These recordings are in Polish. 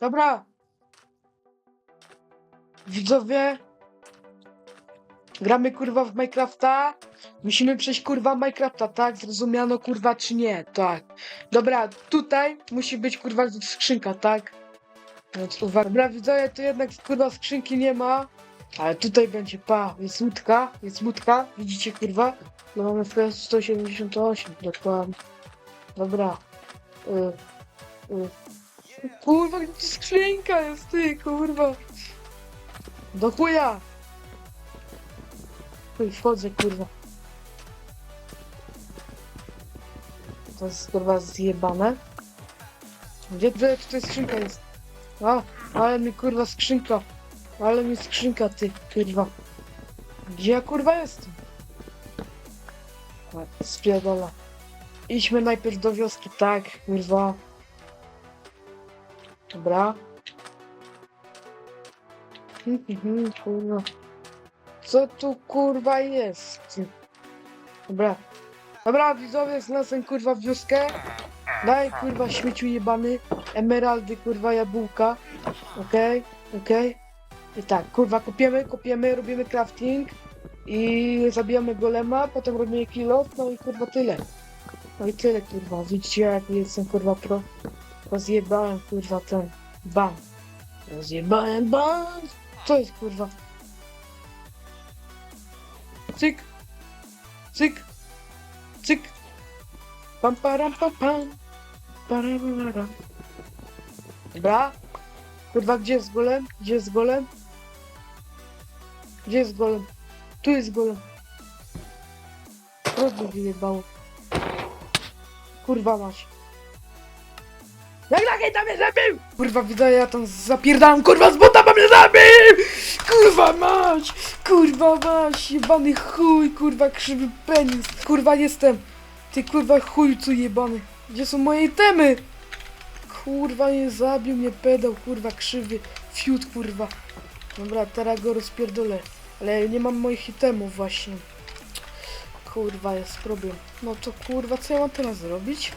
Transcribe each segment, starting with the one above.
Dobra. Widzowie. Gramy kurwa w Minecrafta. Musimy przejść kurwa Minecrafta, tak? Zrozumiano kurwa czy nie? Tak. Dobra, tutaj musi być kurwa skrzynka, tak? Więc uwaga. Dobra, widzowie, tu jednak kurwa skrzynki nie ma. Ale tutaj będzie, pa, jest łódka, jest łódka, widzicie kurwa? No mamy FPS 178, dokładnie. Dobra. Y, y. Kurwa, gdzie skrzynka jest, ty, kurwa. Do chuja. Chuj, wchodzę, kurwa. To jest, kurwa, zjebane. Gdzie, gdzie tutaj skrzynka jest? A, ale mi, kurwa, skrzynka. Ale mi skrzynka, ty, kurwa. Gdzie ja, kurwa, jestem? Spierdala. Idźmy najpierw do wioski, tak, kurwa. Dobra. Mhm, mhm, kurwa. Co tu kurwa jest? Dobra. Dobra, widzowie, znalazłem kurwa wioskę. Daj kurwa śmieciu jebany. Emeraldy, kurwa jabłka. Okej, okej. I tak, kurwa, kopiemy, kopiemy, robimy crafting. I zabijamy golema, potem robimy kilo, no i kurwa tyle. No i tyle kurwa, widzicie jak jestem kurwa pro. Rozjebałem kurwa ten ban. Rozjebałem ban. Co jest kurwa? Cyk. Cyk. Cyk. Pam param pam pam. Pararam. Dobra. Kurwa, gdzie jest golem? Gdzie jest golem? Gdzie jest golem? Tu jest golem. Rozum wyjebało. Kurwa masz. Jak takiej tam mnie zabił? Kurwa widzę, ja tam zapierdalam, kurwa z buta bo mnie zabił! Kurwa mać! Kurwa mać! Jebany chuj, kurwa krzywy penis! Kurwa jestem! Ty kurwa chujcu jebany! Gdzie są moje itemy? Kurwa nie zabił mnie pedał, kurwa krzywy fiut kurwa. Dobra, teraz go rozpierdolę. Ale nie mam moich itemów właśnie. Kurwa jest problem. No to kurwa co ja mam teraz zrobić?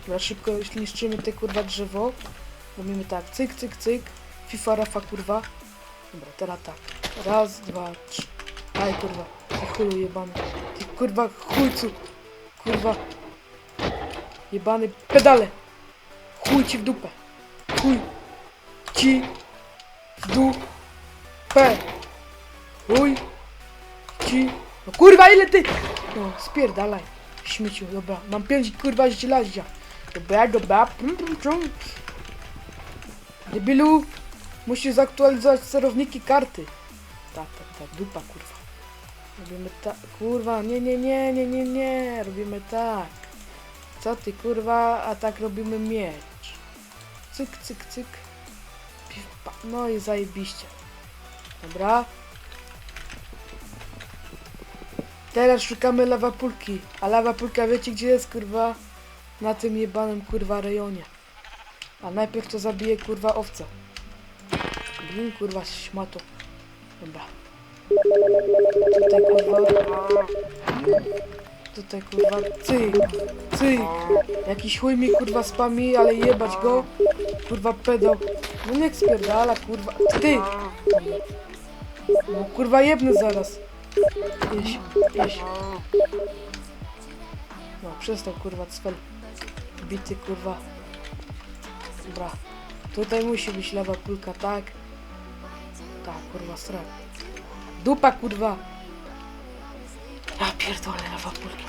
Dobra, szybko niszczymy te kurwa drzewo. Robimy tak, cyk, cyk, cyk. FIFA Rafa kurwa. Dobra, teraz tak. Raz, dwa, trzy. Aj kurwa, ty chuju jebany. Ty kurwa chujcu. Kurwa. Jebany pedale. Chuj ci w dupę. Chuj ci w dupę. Chuj ci. No kurwa ile ty. No spierdalaj. Śmieciu, dobra. Mam pięć kurwa żelaździa. Dobra, dobra. Debilu, musisz zaktualizować sterowniki karty. Tak, tak, tak, dupa kurwa. Robimy tak, kurwa, nie, nie, nie, nie, nie, nie, robimy tak. Co ty kurwa, a tak robimy miecz. Cyk, cyk, cyk. No i zajebiście. Dobra. Teraz szukamy lawapulki. A lawapulka wiecie gdzie jest kurwa? Na tym jebanym kurwa rejonie. A najpierw to zabiję kurwa owca. Blin kurwa śmato. Dobra. Tutaj kurwa. Tutaj kurwa. Cyk. Cyk. Jakiś chuj mi kurwa spami, ale jebać go. Kurwa pedał. No niech spierdala kurwa. Ty! No kurwa jebny zaraz. Jeś, jeś. No przestał kurwa cwel. Bity kurwa. Dobra. Tutaj musi być lewa kulka, tak? Tak, kurwa, strak. Dupa, kurwa! Ja pierdolę, lewa kulki.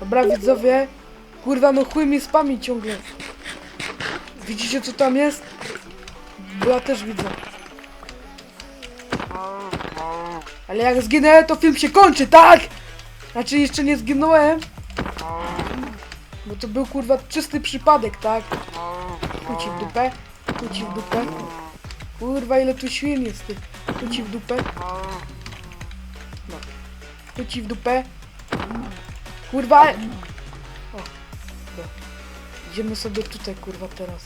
Dobra, widzowie. Kurwa, no chuj mi spami ciągle. Widzicie, co tam jest? Ja też widzę. Ale jak zginę, to film się kończy, tak? Znaczy jeszcze nie zginąłem. Bo to był kurwa czysty przypadek, tak? Kuci w dupę, kuci w dupę. Kurwa ile tu świn jest ty. Kuci w dupę. No. Kuci w dupę. Kurwa! O. Idziemy sobie tutaj kurwa teraz.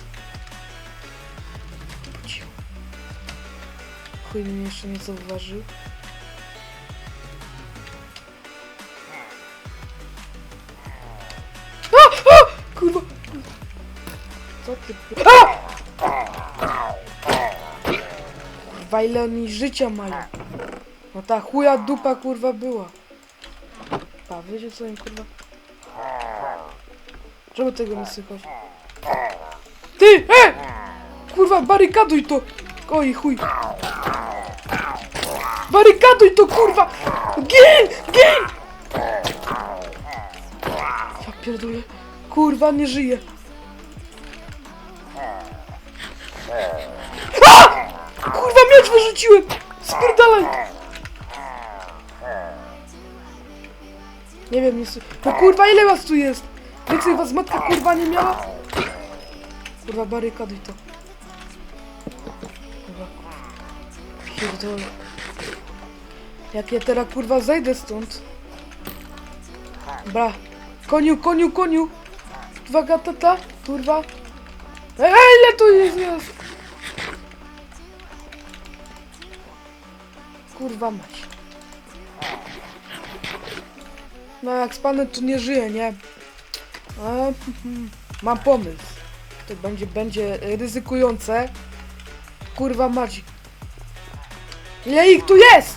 Chuj mnie jeszcze nie zauważył. Kurwa, ile oni życia mają. No ta chuja dupa kurwa była. Pa, wiecie co im kurwa? Czemu tego nie słychać? Ty! E! Kurwa, barykaduj to! Oj, chuj. Barykaduj to, kurwa! Gin! Gin! Ja pierdolę. Kurwa, nie żyje. Wyrzuciłem! Spierdalaj! Nie wiem, nie sły- No kurwa, ile was tu jest? Więcej was matka kurwa nie miała? Kurwa, barykaduj to. Kurwa, pierdolę. Jak ja teraz kurwa zejdę stąd. Bra. Koniu, koniu, koniu. Uwaga, tata. Kurwa. Ej, ile tu jest? jest? Kurwa mać. No jak z panem tu nie żyje, nie? Mhm. mam pomysł. To będzie, będzie ryzykujące. Kurwa mać. Ile ich tu jest?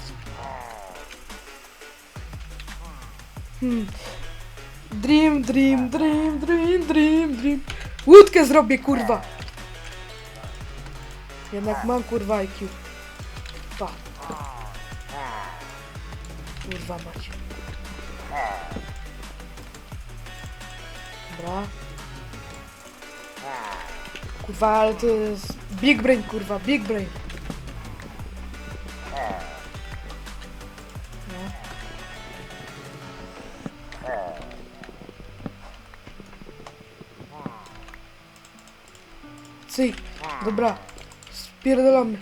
Hmm. Dream, dream, dream, dream, dream, dream. Łódkę zrobię, kurwa. Jednak mam, kurwa, IQ. Kurwa macie. Dobra. Kurwa, ale to jest big brain, kurwa, big brain. No. Cyk, dobra, spierdolamy.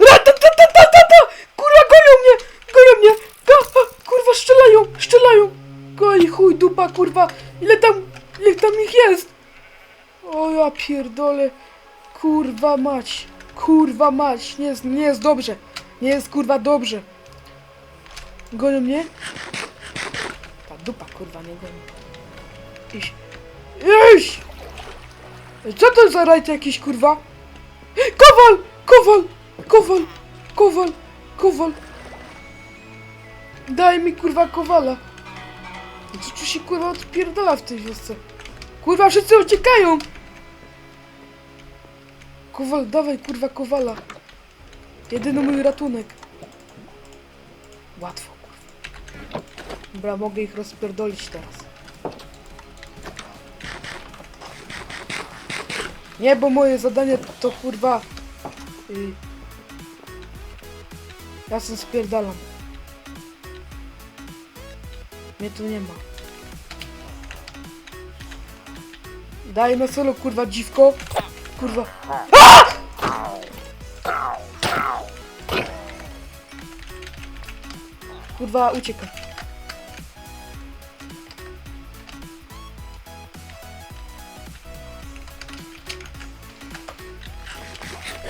Ratatatatata! Kurwa, gonią mnie! Gonią mnie! A, a, kurwa, strzelają! Strzelają! Goj, chuj, dupa, kurwa! Ile tam, ile tam ich jest? O ja pierdolę. Kurwa mać. Kurwa mać. Nie jest, nie jest dobrze. Nie jest kurwa dobrze. Gonią mnie? Ta dupa kurwa nie goni. Iść. Iść! Co to za rajd jakiś kurwa? Kowal! Kowal! Kowal! Kowal! Kowal! Daj mi kurwa kowala! Co tu się kurwa odpierdala w tej wiosce? Kurwa wszyscy uciekają! Kowal, dawaj kurwa kowala! Jedyny mój ratunek. Łatwo kurwa. Dobra, mogę ich rozpierdolić teraz. Nie, bo moje zadanie to kurwa... Y... Ja się spierdalam. Mnie tu nie ma. Daj na solo, kurwa, dziwko. Kurwa. A! Kurwa, uciekam.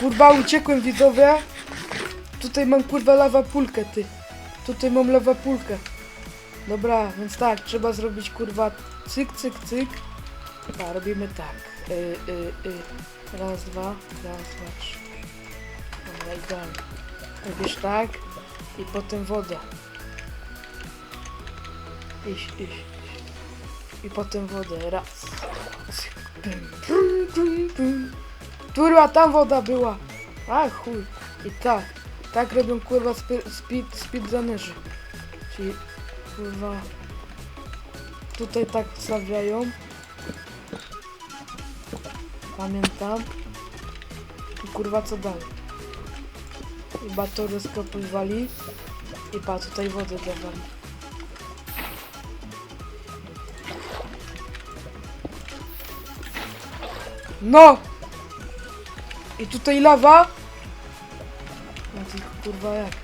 Kurwa, uciekłem, widzowie. Tutaj mam, kurwa, lawa pulkę, ty. Tutaj mam lawa pulkę. Dobra, więc tak, trzeba zrobić kurwa cyk, cyk, cyk. Dobra, robimy tak. Y, y, y. Raz, dwa, raz, dwa, trzy. Dobra, idealnie. Robisz tak i potem woda. Iść, iść, iść. I potem wodę. Raz. Kurwa, tam woda była. A chuj. I tak. Tak robią kurwa spe- speed, speedrunnerzy. Czyli kurwa. Tutaj tak wstawiają pamiętam. I kurwa co dalej i batory skopywali. I pa tutaj wodę dawali. No! I tutaj lawa. No ty kurwa jak?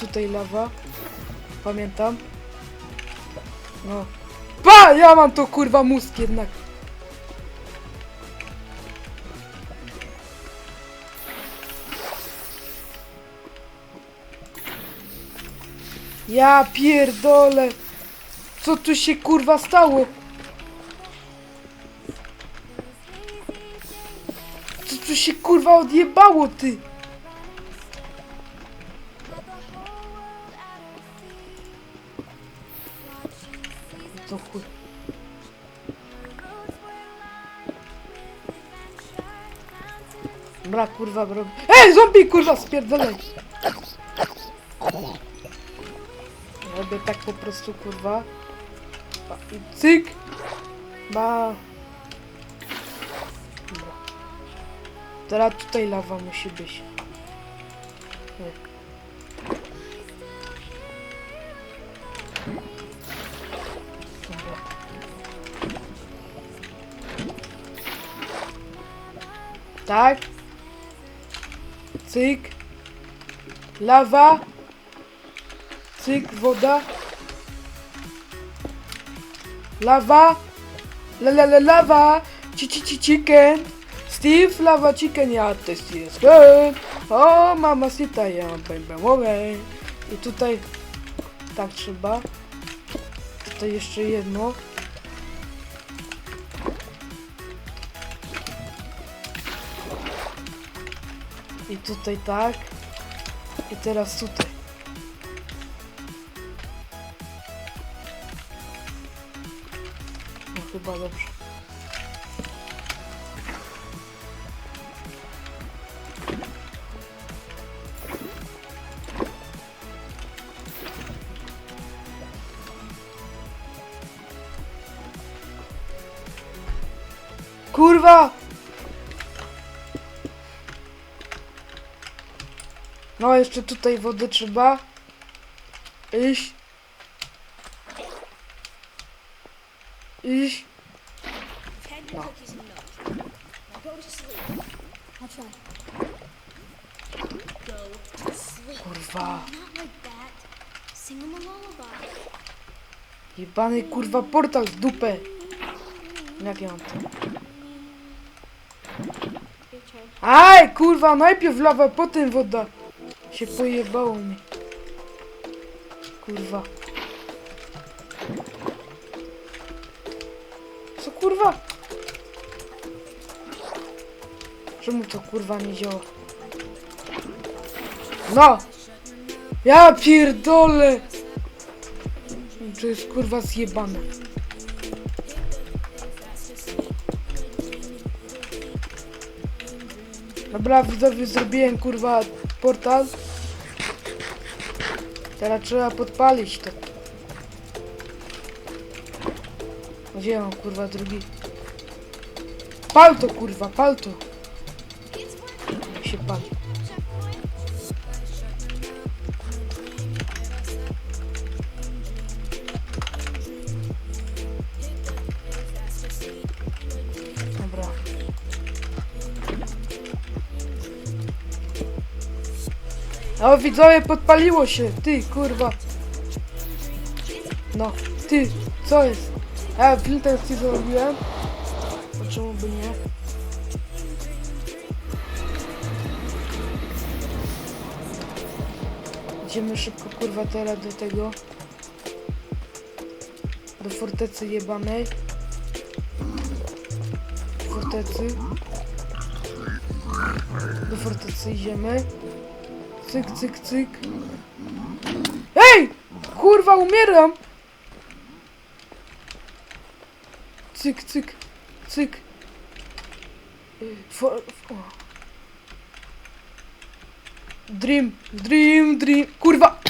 Tutaj lawa Pamiętam. No. Ba! Ja mam to kurwa mózg jednak. Ja pierdolę. Co tu się kurwa stało? Co tu się kurwa odjebało ty? To chuj. Bra, kurwa, bro. Ej, zombie, kurwa, spierdolaj! Robię tak po prostu, kurwa. I cyk! Ba. Dobra. Teraz tutaj lawa musi być. Nie. Tak. Cyk. Lawa. Cyk, woda. Lawa. La la la lawa. Ci ci ci chicken. Steve, lawa chicken, ja też jest good. O, mama sita, ja bam okay. I tutaj tak trzeba. Tutaj jeszcze jedno. I tutaj tak. I teraz tutaj. No chyba dobrze. Kurwa! No, jeszcze tutaj wody trzeba. Iść. Iść. Sleep. Kurwa. Jebany kurwa portal w dupę. Jak ja mam to? Aj, kurwa, najpierw lawa, potem woda. Się pojebało mi. Kurwa. Co kurwa? Czemu to kurwa nie działa? No! Ja pierdolę! To jest kurwa zjebane. Dobra, widzowie, zrobiłem kurwa portal. Teraz trzeba podpalić to. Gdzie mam kurwa drugi? Pal to kurwa, pal to. Jak się pali. O widzowie, podpaliło się, ty kurwa. No, ty, co jest? Ja filtr ci zrobiłem. To czemu by nie? Idziemy szybko kurwa teraz do tego. Do fortecy jebanej. Fortecy. Do fortecy idziemy. Cyk, cyk, cyk. Ej! Kurwa, umieram! Cyk, cyk, cyk. For, o. Dream, dream, dream. Kurwa!